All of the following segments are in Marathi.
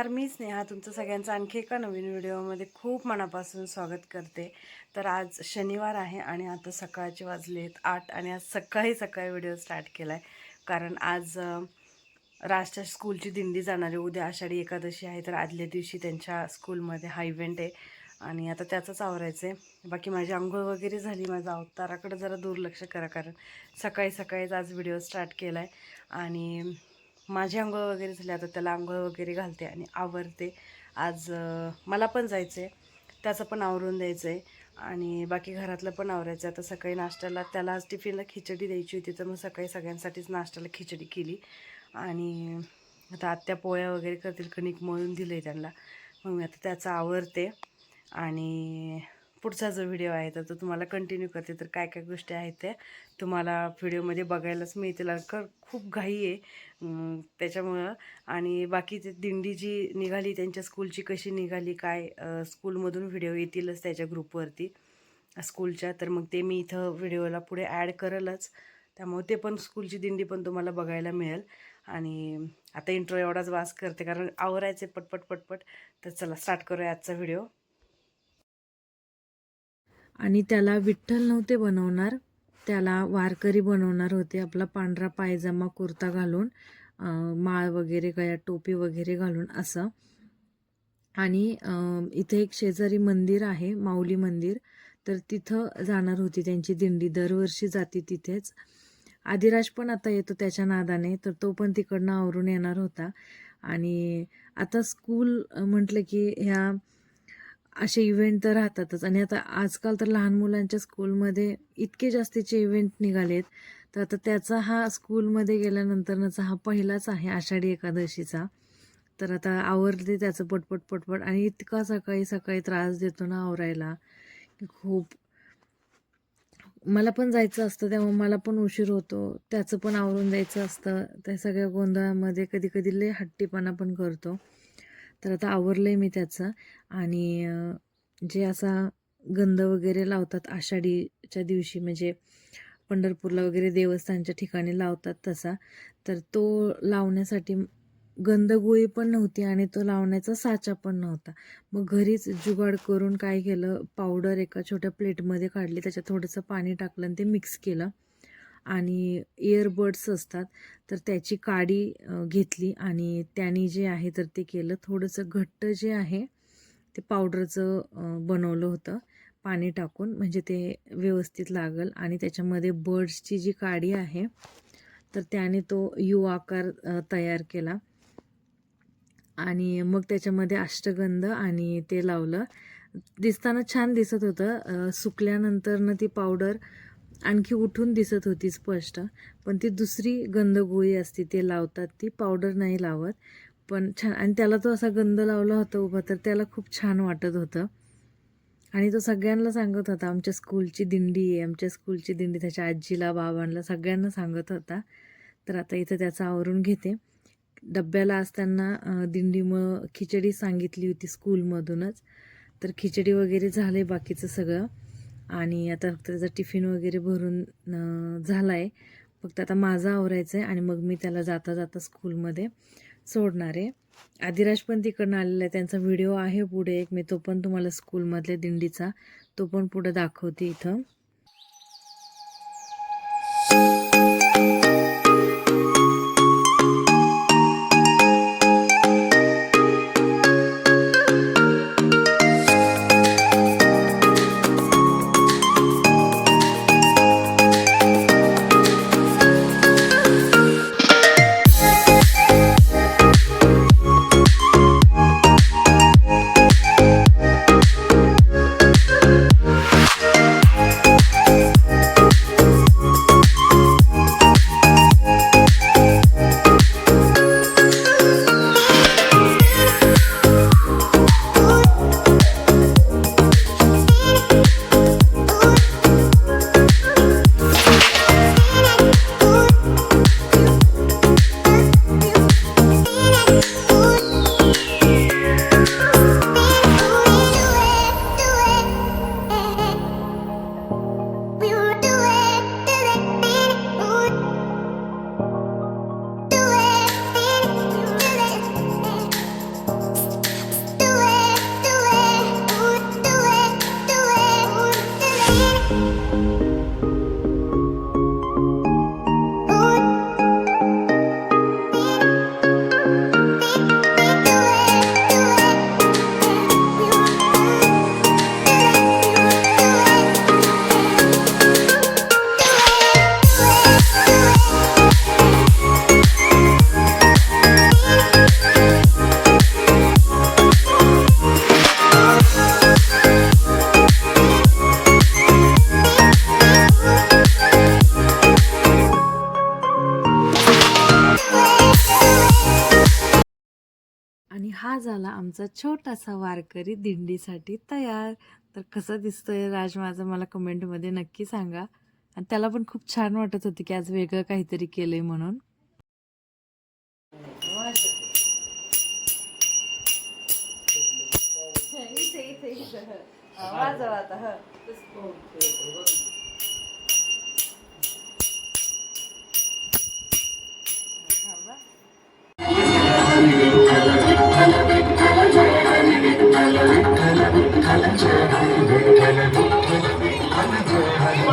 नमस्कार मी स्नेहा तुमचं सगळ्यांचं आणखी एका नवीन व्हिडिओमध्ये खूप मनापासून स्वागत करते. तर आज शनिवार आहे आणि आता सकाळचे वाजले आहेत आठ आणि आज सकाळी सकाळी व्हिडिओ स्टार्ट केला आहे कारण आज राजच्या स्कूलची दिंडी जाणारी उद्या आषाढी एकादशी आहे तर आदल्या दिवशी त्यांच्या स्कूलमध्ये हा इव्हेंट आहे. आणि आता त्याचंच आवरायचं आहे बाकी माझी आंघोळ वगैरे झाली माझा अवताराकडे जरा दुर्लक्ष करा कारण सकाळी सकाळीच आज व्हिडिओ स्टार्ट केला आहे आणि माझी आंघोळ वगैरे झाली आता त्याला आंघोळ वगैरे घालते आणि आवरते. आज मला पण जायचं आहे त्याचं पण आवरून द्यायचं आहे आणि बाकी घरातलं पण आवरायचं आहे आता सकाळी नाश्त्याला त्याला आज टिफिनला खिचडी द्यायची होती तर मग सकाळी सगळ्यांसाठीच नाश्त्याला खिचडी केली. आणि आता आत्या पोळ्या वगैरे करतील कणिक मळून दिलं आहे त्यांना. मग मी आता त्याचं आवरते आणि पुढचा जो व्हिडिओ आहे तर तो तुम्हाला कंटिन्यू करते. तर काय काय गोष्टी आहेत त्या तुम्हाला व्हिडिओमध्ये बघायलाच मिळतील. कर खूप घाई आहे. त्याच्यामुळं. आणि बाकी ते दिंडी जी निघाली त्यांच्या स्कूलची कशी निघाली काय स्कूलमधून व्हिडिओ येतीलच त्याच्या ग्रुपवरती. स्कूलच्या तर मग ते मी इथं व्हिडिओला पुढे ॲड करलच. त्यामुळे ते पण स्कूलची दिंडी पण तुम्हाला बघायला मिळेल. आणि आता इंट्रो एवढाच वास करते कारण आवरायचे पटपट पटपट. तर चला स्टार्ट करूया आजचा व्हिडिओ. आणि त्याला विठ्ठल नव्हते बनवणार त्याला वारकरी बनवणार होते. आपला पांढरा पायजमा कुर्ता घालून माळ वगैरे गळ्यात टोपी वगैरे घालून असं. आणि इथे एक शेजारी मंदिर आहे माऊली मंदिर. तर तिथं जाणार होती त्यांची दिंडी. दरवर्षी जाते तिथेच. आदिराज पण आता येतो त्याच्या नादाने तर तो पण तिकडनं आवरून येणार होता. आणि आता स्कूल म्हटलं की ह्या असे इव्हेंट तर राहतातच. आणि आता आजकाल तर लहान मुलांच्या स्कूलमध्ये इतके जास्तीचे इव्हेंट निघालेत. तर आता त्याचा हा स्कूलमध्ये गेल्यानंतरचा हा पहिलाच आहे आषाढी एकादशीचा. तर आता आवरते त्याचं पटपट पटपट आणि इतका सकाळी सकाळी त्रास देतो ना आवरायला. की खूप. मला पण जायचं असतं त्यामुळे मला पण उशीर होतो. त्याचं पण आवरून जायचं असतं. त्या सगळ्या गोंधळामध्ये कधी कधी लय हट्टीपणा पण करतो. तर आता आवरलं आहे मी त्याचं. आणि जे असा गंध वगैरे लावतात आषाढीच्या दिवशी म्हणजे पंढरपूरला वगैरे देवस्थानच्या ठिकाणी लावतात तसा तर तो लावण्यासाठी गंधगोळी पण नव्हती आणि तो लावण्याचा साचा पण नव्हता. मग घरीच जुगाड करून काय केलं पावडर एका छोट्या प्लेटमध्ये काढली त्याच्यात थोडंसं पाणी टाकलं आणि ते मिक्स केलं. आणि इयरबड्स असतात तर त्याची काडी घेतली आणि त्याने जे आहे तर ते केलं. थोडंसं घट्ट जे आहे ते पावडरचं बनवलं होतं. पाणी टाकून म्हणजे ते व्यवस्थित लागल आणि त्याच्यामध्ये बर्ड्सची जी काडी आहे तर त्याने तो यू आकार तयार केला. आणि मग त्याच्यामध्ये अष्टगंध आणि ते लावलं. दिसताना छान दिसत होतं. सुकल्यानंतरनं ती पावडर आणखी उठून दिसत होती स्पष्ट पण ती दुसरी गंधगोळी असते ते लावतात ती पावडर नाही लावत. पण छान आणि त्याला तो असा गंध लावला होता उभा तर त्याला खूप छान वाटत होतं. आणि तो सगळ्यांना सांगत होता आमच्या स्कूलची दिंडी आहे आमच्या स्कूलची दिंडी त्याच्या आजीला बाबांना सगळ्यांना सांगत होता. तर आता इथं त्याचं आवरून घेते. डब्याला असताना दिंडी दिंडीमुळं खिचडी सांगितली होती स्कूलमधूनच तर खिचडी वगैरे झाले बाकीचं सगळं. आणि आता फक्त त्याचा टिफिन वगैरे भरून झाला आहे फक्त आता माझा आवरायचं आहे आणि मग मी त्याला जाता जाता स्कूलमध्ये सोडणार आहे. आदिराज पण तिकडनं आलेला आहे. त्यांचा व्हिडिओ आहे पुढे एक. मी तो पण तुम्हाला स्कूलमधल्या दिंडीचा तो पण पुढे दाखवते इथं. आमचा छोटासा वारकरी दिंडीसाठी तयार. तर कसं दिसतोय राज माझं मला कमेंटमध्ये नक्की सांगा. आणि त्याला पण खूप छान वाटत होती की आज वेगळं काहीतरी केलंय म्हणून. वाजव आता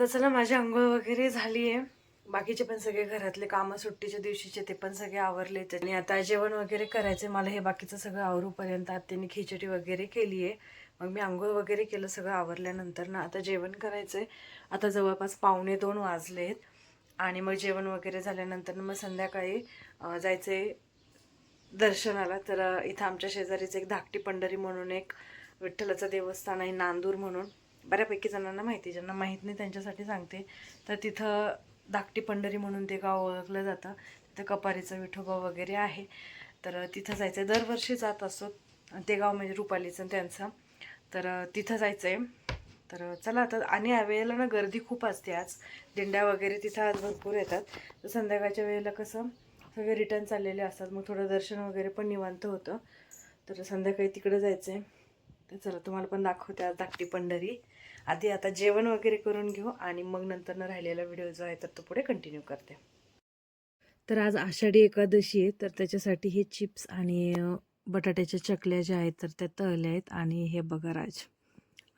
आता चला माझी आंघोळ वगैरे झाली आहे बाकीचे पण सगळे घरातले कामं सुट्टीच्या दिवशीचे ते पण सगळे आवरले आणि आता जेवण वगैरे करायचे मला हे बाकीचं सगळं आवरूपर्यंत आत्याने खिचडी वगैरे केली आहे मग मी आंघोळ वगैरे केलं सगळं आवरल्यानंतर ना आता जेवण करायचं आहे आता जवळपास पावणे दोन वाजले आहेत आणि मग जेवण वगैरे झाल्यानंतर मग संध्याकाळी अं, जायचंय दर्शनाला. तर इथं आमच्या शेजारीच एक धाकटी पंढरी म्हणून एक विठ्ठलाचं देवस्थान आहे नांदूर म्हणून. बऱ्यापैकी जणांना माहिती ज्यांना माहीत नाही त्यांच्यासाठी सांगते. तर तिथं धाकटी पंढरी म्हणून ते गाव ओळखलं जातं. तिथं कपारीचं विठोबा वगैरे आहे. तर तिथं जायचं आहे दरवर्षी जात असतो ते गाव म्हणजे रुपालीचं त्यांचं. तर तिथं जायचं आहे तर चला आता. आणि या वेळेला ना गर्दी खूप असते आज. दिंड्या वगैरे तिथं आज भरपूर येतात. तर संध्याकाळच्या वेळेला कसं सगळे रिटर्न चाललेले असतात. मग थोडं दर्शन वगैरे पण निवांत होतं. तर संध्याकाळी तिकडं जायचं आहे तर चला तुम्हाला पण दाखवते आज धाकटी पंढरी. आधी आता जेवण वगैरे करून घेऊ आणि मग नंतर राहिलेला व्हिडिओ जो आहे तर तो पुढे कंटिन्यू करते. तर आज आषाढी एकादशी आहे तर त्याच्यासाठी हे चिप्स आणि बटाट्याच्या चकल्या ज्या आहेत तर त्या तळल्या आहेत आणि हे बघा राज.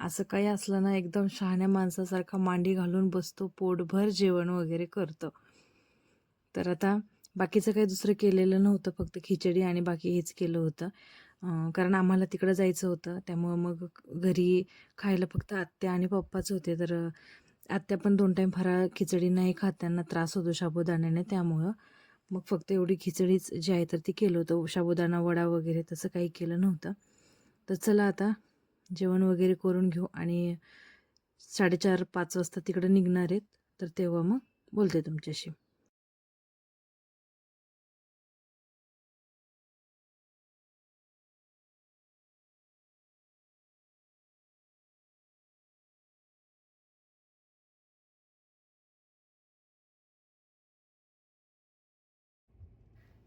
असं काही असलं ना एकदम शहाण्या माणसासारखा मांडी घालून बसतो पोटभर जेवण वगैरे करतो. तर आता बाकीचं काही दुसरं केलेलं नव्हतं फक्त खिचडी आणि बाकी हेच केलं होतं. कारण आम्हाला तिकडं जायचं होतं. त्यामुळं मग घरी खायला फक्त आत्या आणि पप्पाच होते. तर आत्या पण दोन टाईम फराळ खिचडी नाही खात. त्यांना त्रास होतो शाबुदाण्याने त्यामुळं. मग फक्त एवढी खिचडीच जी आहे तर ती केलं होतं. शाबुदाणा वडा वगैरे तसं काही केलं नव्हतं. तर चला आता जेवण वगैरे करून घेऊ आणि साडेचार पाच वाजता तिकडं निघणार आहेत. तर तेव्हा मग बोलते तुमच्याशी.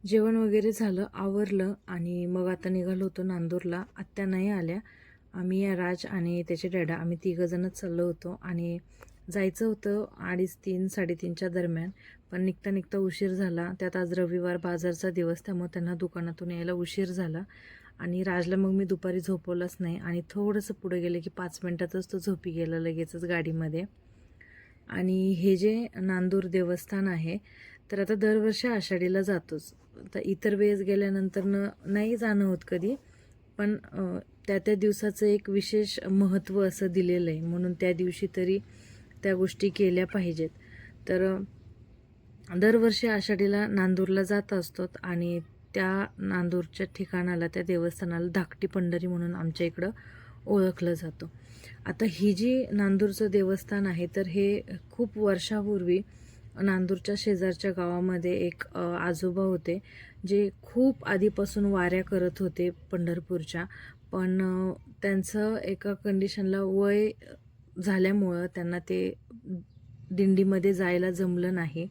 जेवण वगैरे झालं आवरलं आणि मग आता निघालो होतो नांदूरला. आत्या नाही आल्या. आम्ही राज आणि त्याचे डॅडा आम्ही तिघंजणच चाललो होतो आणि जायचं होतं अडीच तीन साडेतीनच्या दरम्यान. पण निघता निघता उशीर झाला. त्यात आज रविवार बाजारचा दिवस त्यामुळे त्यांना दुकानातून यायला उशीर झाला. आणि राजला मग मी दुपारी झोपवलंच नाही. आणि थोडंसं पुढे गेलं की पाच मिनटातच तो झोपी गेला लगेचच गाडीमध्ये. आणि हे जे नांदूर देवस्थान आहे तर आता दरवर्षी आषाढीला जातोच. तर इतर वेळेस गेल्यानंतर न नाही जाणं होत कधी पण त्या त्या दिवसाचं एक विशेष महत्त्व असं दिलेलं आहे. म्हणून त्या दिवशी तरी त्या गोष्टी केल्या पाहिजेत. तर दरवर्षी आषाढीला नांदूरला जात असतो आणि त्या नांदूरच्या ठिकाणाला त्या देवस्थानाला धाकटी पंढरी म्हणून आमच्या इकडं ओळखलं जातं. आता ही जी नांदूरचं देवस्थान आहे तर हे खूप वर्षापूर्वी नांदूरच्या शेजारच्या गावामध्ये एक आजोबा होते जे खूप आधीपासून वाऱ्या करत होते पंढरपूरच्या. पण त्यांचं एका कंडिशनला वय झाल्यामुळं त्यांना ते दिंडीमध्ये जायला जमलं नाही.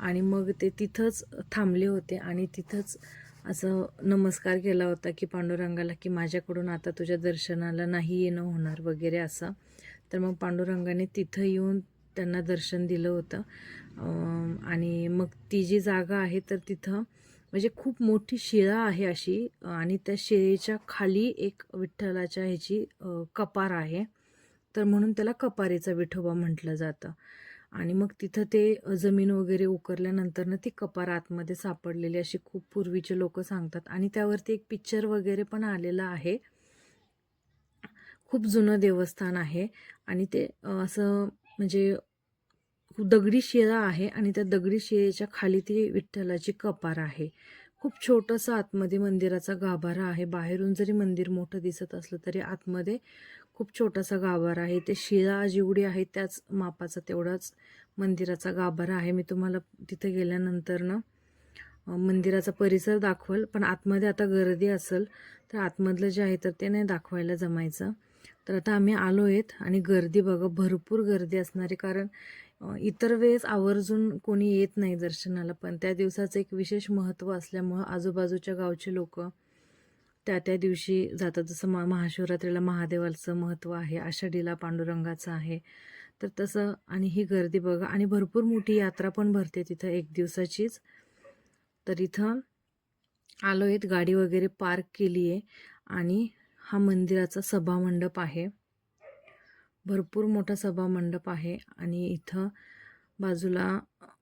आणि मग ते तिथंच थांबले होते आणि तिथंच असं नमस्कार केला होता की पांडुरंगाला की माझ्याकडून आता तुझ्या दर्शनाला नाही येणं होणार वगैरे असं. तर मग पांडुरंगाने तिथं येऊन त्यांना दर्शन दिलं होतं. आणि मग ती जी जागा आहे तर तिथं म्हणजे खूप मोठी शिळा आहे अशी आणि त्या शिळेच्या खाली एक विठ्ठलाच्या ह्याची कपार आहे. तर म्हणून त्याला कपारीचा विठोबा म्हटलं जातं. आणि मग तिथं ते जमीन वगैरे उकरल्यानंतर ना ती कपार आतमध्ये सापडलेली अशी खूप पूर्वीचे लोक सांगतात. आणि त्यावरती एक पिक्चर वगैरे पण आलेला आहे. खूप जुनं देवस्थान आहे. आणि ते असं म्हणजे दगडी शिळा आहे आणि त्या दगडी शिळेच्या खाली ती विठ्ठलाची कपार आहे. खूप छोटंसं आतमध्ये मंदिराचा गाभारा आहे. बाहेरून जरी मंदिर मोठं दिसत असलं तरी आतमध्ये खूप छोटासा गाभारा आहे. ते शिळा जेवढी आहे त्याच मापाचा तेवढाच मंदिराचा गाभारा आहे. मी तुम्हाला तिथे गेल्यानंतर ना मंदिराचा परिसर दाखवल. पण आतमध्ये आता गर्दी असेल तर आतमधलं जे आहे तर ते नाही दाखवायला जमायचं. तर आता आम्ही आलो आहेत आणि गर्दी बघा भरपूर गर्दी असणारी कारण इतर वेळेस आवर्जून कोणी येत नाही दर्शनाला पण त्या दिवसाचं एक विशेष महत्त्व असल्यामुळं आजूबाजूच्या गावचे लोक त्या त्या दिवशी जातात. जसं मा महाशिवरात्रीला महादेवाचं महत्त्व आहे आषाढीला पांडुरंगाचं आहे. तर तसं आणि ही गर्दी बघा आणि भरपूर मोठी यात्रा पण भरते तिथं एक दिवसाचीच. तर इथं आलो आहेत गाडी वगैरे पार्क केली आहे आणि हा मंदिराचा सभामंडप आहे. भरपूर मोठा सभामंडप आहे आणि इथं बाजूला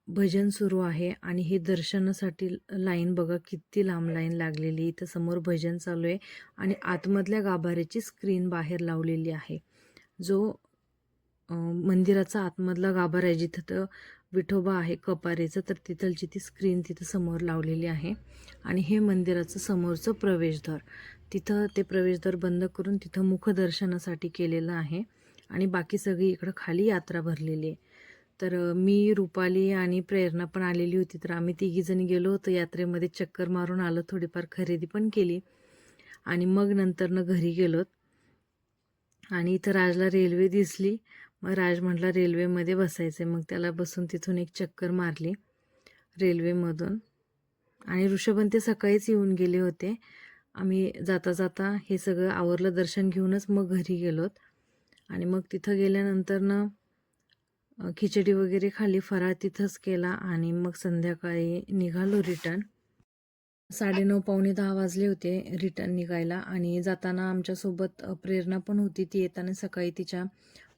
भजन सुरू आहे आणि हे दर्शनासाठी लाईन बघा किती लांब लाईन लागलेली इथं समोर भजन चालू आहे आणि आतमधल्या गाभाऱ्याची स्क्रीन बाहेर लावलेली आहे. जो मंदिराचा आतमधला गाभारा आहे जिथं तर विठोबा आहे कपारेचं तर तिथलची ती स्क्रीन तिथं समोर लावलेली आहे. आणि हे मंदिराचं समोरचं प्रवेशद्वार. तिथं ते प्रवेशद्वार बंद करून तिथं मुखदर्शनासाठी केलेलं आहे. आणि बाकी सगळी इकडं खाली यात्रा भरलेली आहे. तर मी रुपाली आणि प्रेरणा पण आलेली होती. तर आम्ही तिघीजणी गेलो होतो. यात्रेमध्ये चक्कर मारून आलो थोडीफार खरेदी पण केली. आणि मग नंतरनं घरी गेलोत. आणि इथं राजला रेल्वे दिसली. मग राज म्हटला रेल्वेमध्ये बसायचं मग त्याला बसून तिथून एक चक्कर मारली रेल्वेमधून. आणि ऋषभन ते सकाळीच येऊन गेले होते. आम्ही जाता जाता हे सगळं आवरलं दर्शन घेऊनच मग घरी गेलोत. आणि मग तिथं गेल्यानंतरनं खिचडी वगैरे खाली फराळ तिथंच केला आणि मग संध्याकाळी निघालो रिटर्न. साडेनऊ पावणे दहा वाजले होते रिटर्न निघायला आणि जाताना आमच्यासोबत प्रेरणा पण होती. ती येताना सकाळी तिच्या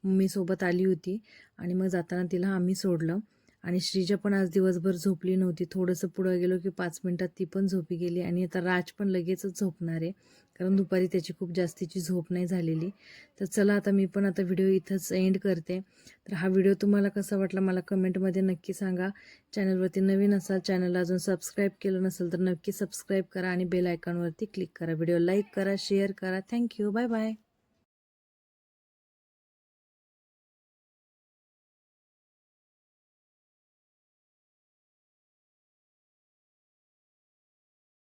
मम्मीसोबत आली होती आणि मग जाताना तिला आम्ही सोडलं. आणि श्रीजा पण आज दिवसभर झोपली नव्हती. थोडंसं पुढं गेलो की पाच मिनटात ती पण झोपी गेली आणि आता राज पण लगेचच झोपणार आहे. कारण दुपारी त्याची खूप जास्तीची झोप नाही झालेली. तर चला आता मी पण आता व्हिडिओ इथंच एंड करते. तर हा व्हिडिओ तुम्हाला कसा वाटला मला कमेंटमध्ये नक्की सांगा. चॅनलवरती नवीन असाल चॅनलला अजून सबस्क्राईब केलं नसेल तर नक्की सबस्क्राईब करा आणि बेल आयकॉनवरती क्लिक करा. व्हिडिओ लाईक करा शेअर करा. Thank you bye bye